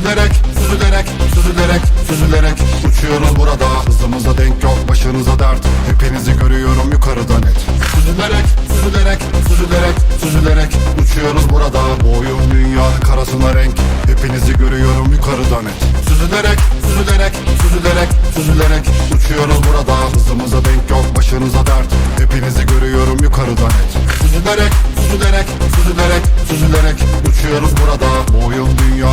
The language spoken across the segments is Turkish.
Süzülerek, süzülerek, süzülerek, süzülerek Uçuyoruz burada. Hızımıza denk yok başınıza dert. Hepinizi görüyorum yukarıdan et Süzülerek, süzülerek, süzülerek, süzülerek Uçuyoruz burada. Bu dünyanın karasına renk. Hepinizi görüyorum yukarıdan et Süzülerek, süzülerek, süzülerek, süzülerek Uçuyoruz burada. Hızımıza denk yok başınıza dert. Hepinizi görüyorum yukarıdan et Süzülerek, süzülerek, süzülerek, süzülerek Uçuyoruz burada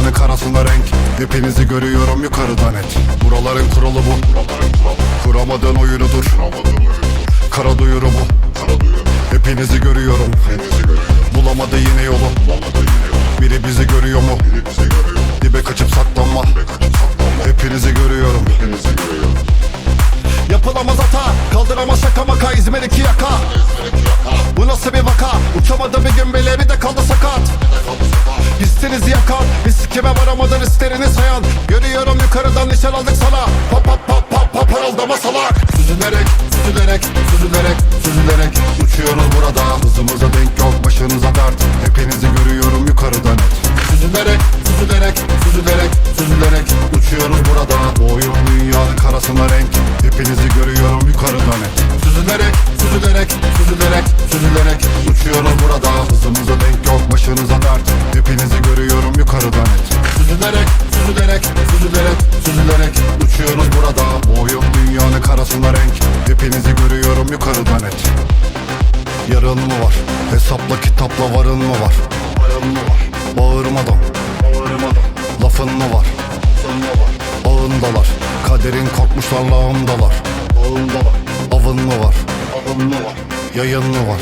dünyanın karasına renk. Hepinizi görüyorum yukarıdan et. Buraların kuralı bu. Kuramadığın oyunudur. Kara duyuru bu. Hepinizi görüyorum. Bulamadı yine yolu. Biri bizi görüyor mu? Dibe kaçıp saklanma. Hepinizi görüyorum. Yapılamaz hata. Kaldıramaz şaka maka. İzmir iki yaka. Bu nasıl bir vaka? Uçamadı bir gün bile bir de kaldı sakat. Hissinizi yakan kime varamadan isterini sayan Görüyorum yukarıdan nişan aldık sana. Pap pap pap pap pap parıldama salak. Süzülerek, süzülerek, süzülerek süzülerek, süzülerek, Uçuyoruz burada Bu oyun dünyanın karasına renk. Hepinizi görüyorum yukarıdan et Süzülerek, süzülerek, süzülerek, süzülerek Uçuyoruz burada Hızımıza denk yok başınıza dert. Hepinizi görüyorum yukarıdan et Süzülerek, süzülerek, süzülerek, süzülerek Uçuyoruz burada Bu oyun dünyanın karasına renk. Hepinizi görüyorum yukarıdan et Yarın mı var? Hesapla kitapla varın mı var? Varın mı var? Bağırmadan. Bağırmadan Lafın mı var? Ağındalar Kaderin korkmuşlar lağımdalar Ağındalar Avın mı var? Avın mı var? Yayın mı var?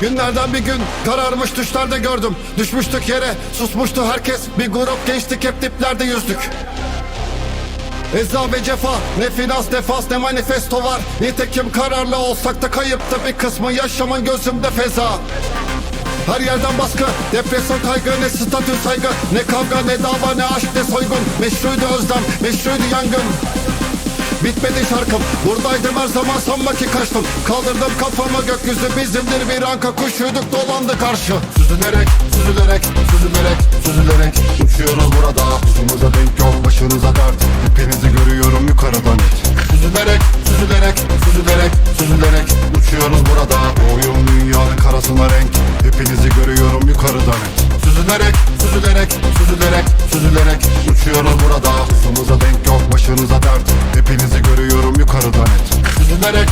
Günlerden bir gün kararmış düşlerde gördüm Düşmüştük yere susmuştu herkes Bir grup gençtik hep diplerde yüzdük Eza ve cefa Ne finans defans ne manifesto var Nitekim kararlı olsak da kayıptı Bir kısmı yaşamın gözümde feza her yerden baskı, depresyon kaygı, ne statü saygı Ne kavga, ne dava, ne aşk, ne soygun. Meşruydu özlem, meşruydu yangın. Bitmedi şarkım Buradaydım her zaman sanma ki kaçtım. Kaldırdım kafamı gökyüzü bizimdir bir anka Kuşuyduk dolandı karşı. Süzülerek, süzülerek, süzülerek, süzülerek. Uçuyoruz burada Hızımıza denk yok başınıza dert. Hepinizi görüyorum yukarıdan. et Süzülerek, süzülerek, süzülerek, süzülerek Uçuyoruz burada. Hızımıza denk yok başınıza dert. Hepinizi görüyorum yukarıdan et Süzülerek, süzülerek, süzülerek,